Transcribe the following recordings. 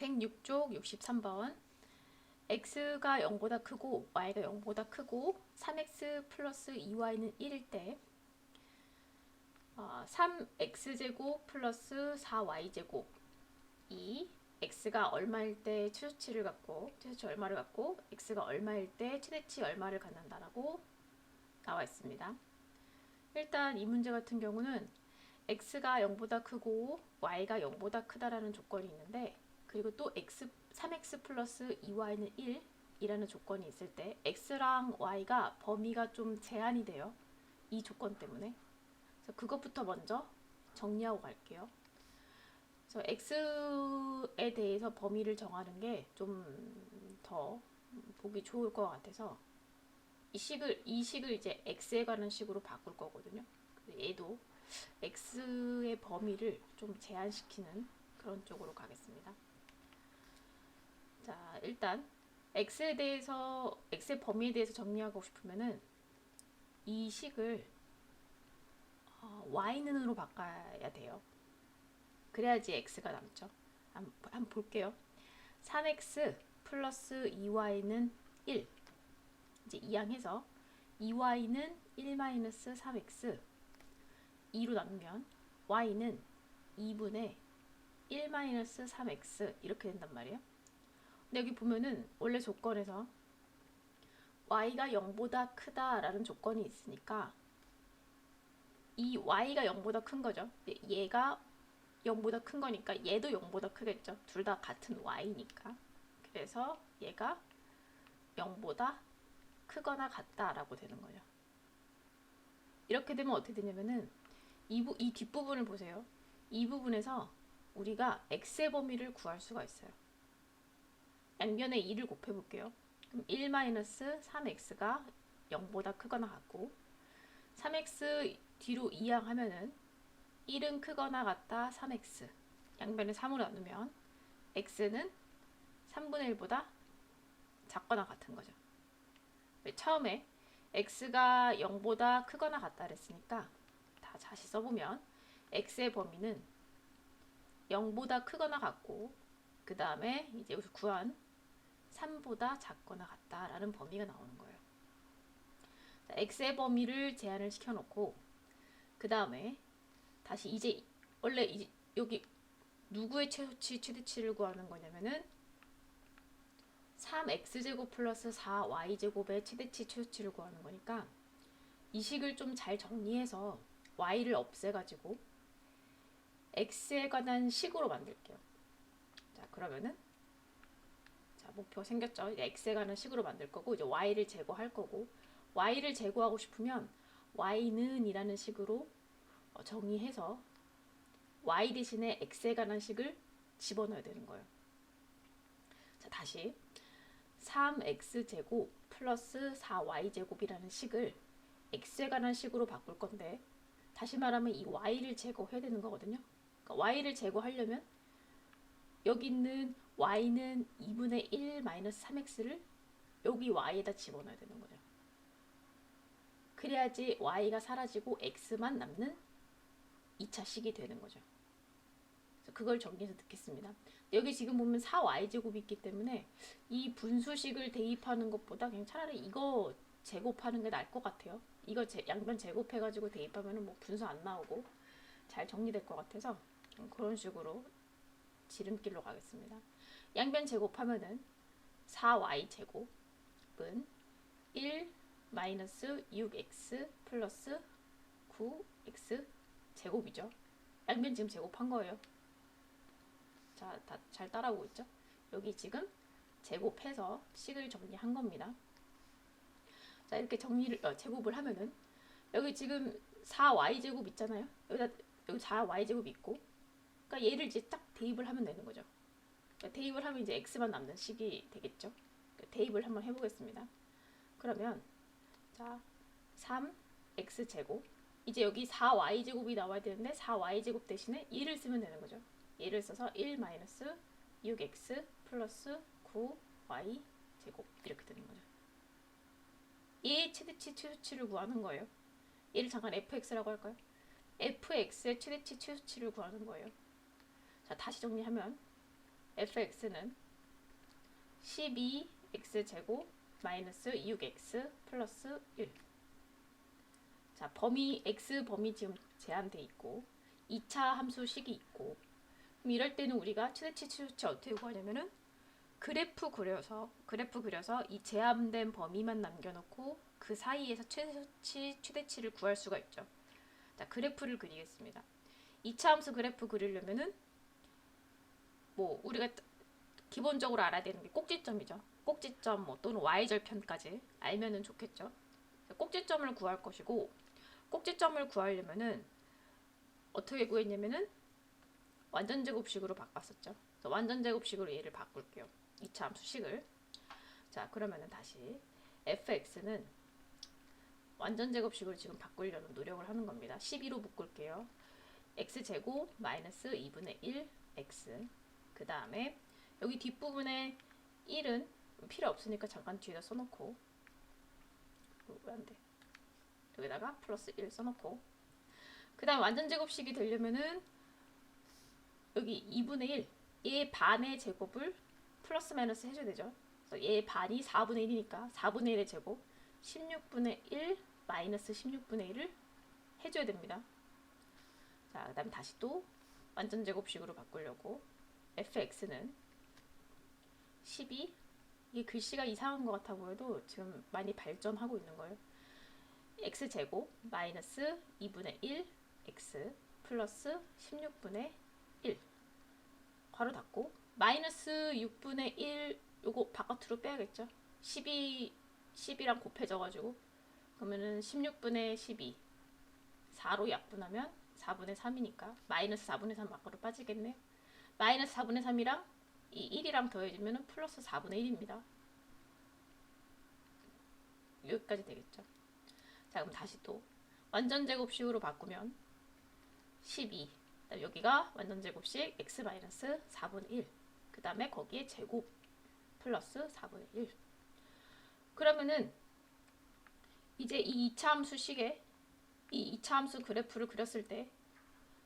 106쪽 63번 x가 0보다 크고 y가 0보다 크고 3x 플러스 2y는 1일 때 어, 3x제곱 플러스 4y제곱 이 x가 얼마일 때 최소치를 갖고 최소치 얼마를 갖고 x가 얼마일 때 최대치 얼마를 갖는다라고 나와 있습니다. 일단 이 문제 같은 경우는 x가 0보다 크고 y가 0보다 크다라는 조건이 있는데 그리고 또 x 3x 플러스 2y는 1 이라는 조건이 있을 때 x랑 y가 범위가 좀 제한이 돼요. 이 조건 때문에. 그래서 그것부터 먼저 정리하고 갈게요. 그래서 x에 대해서 범위를 정하는 게 좀 더 보기 좋을 것 같아서 이 식을 이 식을 이제 x에 관한 식으로 바꿀 거거든요. 얘도 x의 범위를 좀 제한시키는 그런 쪽으로 가겠습니다. 자, 일단 x에 대해서 x의 범위에 대해서 정리하고 싶으면은 이 식을 어, y는으로 바꿔야 돼요. 그래야지 x가 남죠. 한번, 한번 볼게요. 3x 플러스 2y는 1. 이제 이항해서 2y는 1 마이너스 3x 2로 나누면 y는 2분의 1 마이너스 3x 이렇게 된단 말이에요. 여기 보면은 원래 조건에서 y가 0보다 크다라는 조건이 있으니까 이 y가 0보다 큰 거죠. 얘가 0보다 큰 거니까 얘도 0보다 크겠죠. 둘 다 같은 y니까. 그래서 얘가 0보다 크거나 같다라고 되는 거죠. 이렇게 되면 어떻게 되냐면은 이, 부, 이 뒷부분을 보세요. 이 부분에서 우리가 x의 범위를 구할 수가 있어요. 양변에 2를 곱해 볼게요. 그럼 1-3x가 0보다 크거나 같고 3x 뒤로 이항하면은 1은 크거나 같다 3x 양변을 3으로 나누면 x는 3분의 1보다 작거나 같은 거죠. 처음에 x가 0보다 크거나 같다 그랬으니까 다 다시 써보면 x의 범위는 0보다 크거나 같고 그 다음에 이제 여기서 구한 3보다 작거나 같다라는 범위가 나오는 거예요. 자, x의 범위를 제한을 시켜놓고 그 다음에 다시 이제 원래 이제 여기 누구의 최소치 최대치를 구하는 거냐면은 3x제곱 플러스 4y제곱의 최대치 최소치를 구하는 거니까 이 식을 좀 잘 정리해서 y를 없애가지고 x에 관한 식으로 만들게요. 자 그러면은 자 목표 생겼죠? x에 관한 식으로 만들 거고 이제 y를 제거할 거고 y를 제거하고 싶으면 y는 이라는 식으로 어, 정의해서 y 대신에 x에 관한 식을 집어넣어야 되는 거예요. 자 다시 3x제곱 플러스 4y제곱이라는 식을 x에 관한 식으로 바꿀 건데 다시 말하면 이 y를 제거해야 되는 거거든요. 그러니까 y를 제거하려면 여기 있는 y는 2분의 1 마이너스 3x를 여기 y에다 집어넣어야 되는 거죠. 그래야지 y가 사라지고 x만 남는 2차 식이 되는 거죠. 그걸 정리해서 듣겠습니다. 여기 지금 보면 4y제곱이 있기 때문에 이 분수식을 대입하는 것보다 그냥 차라리 이거 제곱하는 게 나을 것 같아요. 이거 제, 양변 제곱해가지고 대입하면 뭐 분수 안 나오고 잘 정리될 것 같아서 그런 식으로 지름길로 가겠습니다. 양변 제곱하면은 4y 제곱은 1 마이너스 6x 플러스 9x 제곱이죠. 양변 지금 제곱한 거예요. 자, 다 잘 따라오고 있죠? 여기 지금 제곱해서 식을 정리한 겁니다. 자, 이렇게 정리를 어, 제곱을 하면은 여기 지금 4y 제곱 있잖아요. 여기다 여기 4y 제곱 있고, 그러니까 얘를 이제 딱 대입을 하면 되는 거죠. 그러니까 대입을 하면 이제 x만 남는 식이 되겠죠. 그러니까 대입을 한번 해보겠습니다. 그러면 자 3x 제곱 이제 여기 4y 제곱이 나와야 되는데 4y 제곱 대신에 1을 쓰면 되는 거죠. 얘를 써서 1 마이너스 6x 플러스 9y 제곱 이렇게 되는 거죠. 얘의 최대치 최소치를 구하는 거예요. 얘를 잠깐 fx라고 할까요? fx의 최대치 최소치를 구하는 거예요. 자 다시 정리하면 fx는 12x 제곱 마이너스 6x 플러스 1. 자, 범위 x 범위 지금 제한돼 있고 2차 함수식이 있고 그럼 이럴 때는 우리가 최대치 최소치 어떻게 구하냐면은 그래프 그려서 그래프 그려서 이 제한된 범위만 남겨놓고 그 사이에서 최소치 최대치를 구할 수가 있죠. 자, 그래프를 그리겠습니다. 2차 함수 그래프 그리려면은 뭐 우리가 기본적으로 알아야 되는 게 꼭지점이죠. 꼭지점 뭐 또는 y절편까지 알면은 좋겠죠. 꼭지점을 구할 것이고 꼭지점을 구하려면은 어떻게 구했냐면은 완전 제곱식으로 바꿨었죠. 그래서 완전 제곱식으로 얘를 바꿀게요. 2차 함수식을. 자, 그러면은 다시 fx는 완전 제곱식으로 지금 바꾸려는 노력을 하는 겁니다. 12로 묶을게요. x 제곱 마이너스 2분의 1 x 그 다음에 여기 뒷부분에 1은 필요 없으니까 잠깐 뒤에다 써놓고 왜안 돼? 여기다가 플러스 1 써놓고 그 다음 완전 제곱식이 되려면은 여기 2분의 1, 얘 반의 제곱을 플러스 마이너스 해줘야 되죠. 그래서 얘 반이 4분의 1이니까 4분의 1의 제곱 16분의 1 마이너스 16분의 1을 해줘야 됩니다. 자, 그 다음 다시 또 완전 제곱식으로 바꾸려고 fx는 12 이게 글씨가 이상한 것 같아 보여도 지금 많이 발전하고 있는 거예요. x 제곱 마이너스 2분의 1 x 플러스 16분의 1 괄호 닫고 마이너스 6분의 1 요거 바깥으로 빼야겠죠. 12 10이랑 곱해져가지고 그러면은 16분의 12 4로 약분하면 4분의 3이니까 마이너스 4분의 3 밖으로 빠지겠네요. 마이너스 4분의 3이랑 이 1이랑 더해지면 플러스 4분의 1입니다. 여기까지 되겠죠. 자 그럼 다시 또 완전 제곱식으로 바꾸면 12 그다음 여기가 완전 제곱식 x 마이너스 4분의 1. 그 다음에 거기에 제곱 플러스 4분의 1. 그러면은 이제 이 2차 함수식에 이 2차 함수 그래프를 그렸을 때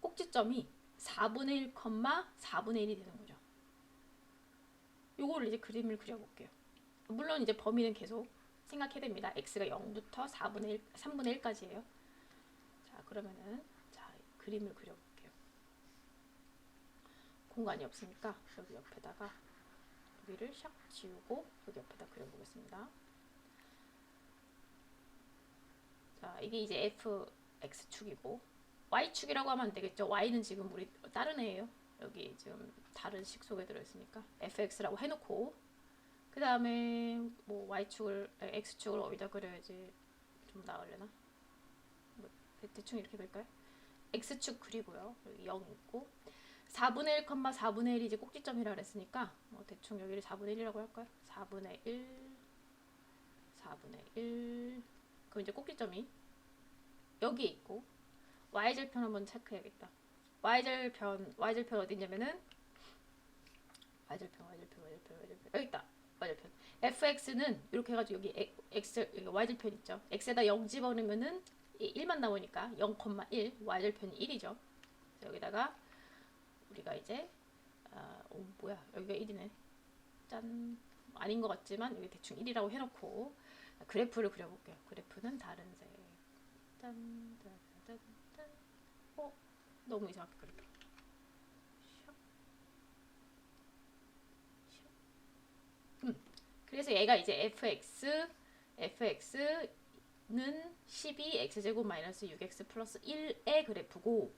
꼭지점이 4분의 1, 4분의 1이 되는 거죠. 요거를 이제 그림을 그려볼게요. 물론 이제 범위는 계속 생각해야 됩니다. x가 0부터 4분의 1, 3분의 1까지예요. 자, 그러면은 자, 그림을 그려볼게요. 공간이 없으니까 여기 옆에다가 여기를 샥 지우고 여기 옆에다 그려보겠습니다. 자, 이게 이제 fx축이고 y축이라고 하면 안 되겠죠. y는 지금 우리 다른 애예요. 여기 지금 다른 식 속에 들어있으니까 fx라고 해놓고 그 다음에 뭐 y축을 x축을 어디다 그려야지 좀 나으려나? 뭐 대충 이렇게 그릴까요? x축 그리고요. 여기 0 있고 4분의 1, 4분의 1이 이제 꼭지점이라 그랬으니까 뭐 대충 여기를 4분의 1이라고 할까요? 4분의 1 4분의 1 그럼 이제 꼭지점이 여기에 있고 y절편 한번 체크해야겠다. y절편 y절편 어디 있냐면은 y절편 y절편 y절편 y절편 여기 있다. y절편 fx는 이렇게 해가지고 여기 에- x 여기 y절편 있죠. x에다 0 집어넣으면은 1만 나오니까 0,1 y절편이 1이죠. 여기다가 우리가 이제 아, 오, 뭐야 여기가 1이네. 짠 아닌 것 같지만 여기 대충 1이라고 해놓고 그래프를 그려볼게요. 그래프는 다른 색. 짠, 짠. 어? 너무 이상하게 그렸다. 음. 그래서 얘가 이제 fx, fx는 12 x제곱 마이너스 6x 플러스 1의 그래프고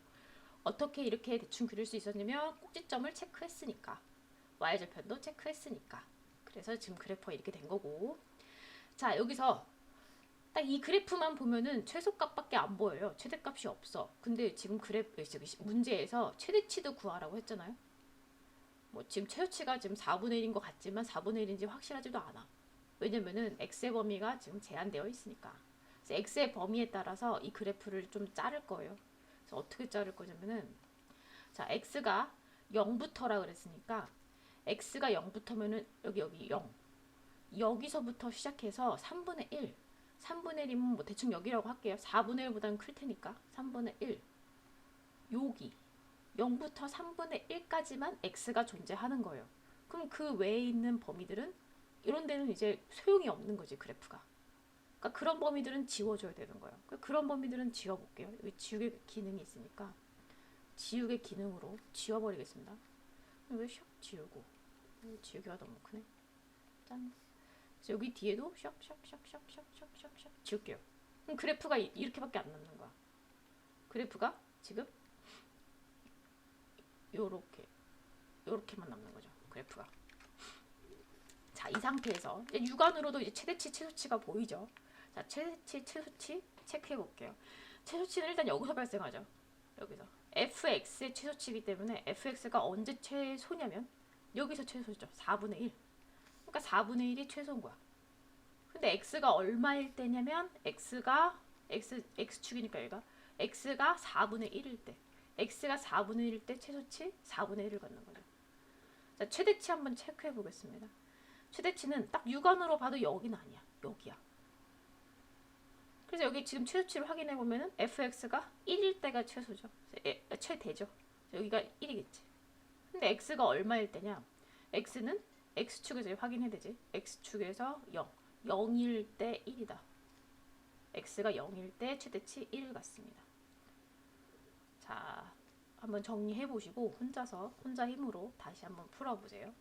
어떻게 이렇게 대충 그릴 수 있었냐면 꼭지점을 체크했으니까 y절편도 체크했으니까 그래서 지금 그래프가 이렇게 된 거고 자 여기서 딱 이 그래프만 보면은 최소값밖에 안 보여요. 최대값이 없어. 근데 지금 그래프 문제에서 최대치도 구하라고 했잖아요. 뭐 지금 최소치가 지금 4분의 1인 것 같지만 4분의 1인지 확실하지도 않아. 왜냐면은 x의 범위가 지금 제한되어 있으니까. 그래서 x의 범위에 따라서 이 그래프를 좀 자를 거예요. 그래서 어떻게 자를 거냐면은 자 x가 0부터라 그랬으니까 x가 0부터면은 여기 여기 0 여기서부터 시작해서 3분의 1 3분의 1이면 뭐 대충 여기라고 할게요. 4분의 1보다는 클 테니까 3분의 1 여기 0부터 3분의 1까지만 x가 존재하는 거예요. 그럼 그 외에 있는 범위들은 이런 데는 이제 소용이 없는 거지 그래프가. 그러니까 그런 범위들은 지워줘야 되는 거예요. 그러니까 그런 범위들은 지워볼게요. 여기 지우개 기능이 있으니까 지우개 기능으로 지워버리겠습니다. 여기 샥 지우고 여기 지우개가 너무 크네. 짠. 그래서 여기 뒤에도 샥샥샥샥샥샥샥 지울게요. 그럼 그래프가 이- 이렇게밖에 안 남는 거야. 그래프가 지금 요렇게 요렇게만 남는 거죠. 그래프가. 자, 이 상태에서 이제 육안으로도 이제 최대치, 최소치가 보이죠. 자, 최대치, 최소치 체크해 볼게요. 최소치는 일단 여기서 발생하죠. 여기서 fx의 최소치이기 때문에 fx가 언제 최소냐면 여기서 최소죠. 4분의 1. 그러니까 4분의 1이 최소인 거야. 근데 x가 얼마일 때냐면 x가 x x축이니까 얘가 x가 4분의 1일 때 x가 4분의 1일 때 최소치 4분의 1을 갖는 거죠. 자, 최대치 한번 체크해 보겠습니다. 최대치는 딱 육안으로 봐도 여기는 아니야. 여기야. 그래서 여기 지금 최소치를 확인해 보면은 fx가 1일 때가 최소죠. 에, 최대죠. 여기가 1이겠지. 근데 x가 얼마일 때냐? x는 x축에서 확인해야 되지. x축에서 0. 0일 때 1이다. x가 0일 때 최대치 1을 갖습니다. 자, 한번 정리해 보시고 혼자서 혼자 힘으로 다시 한번 풀어 보세요.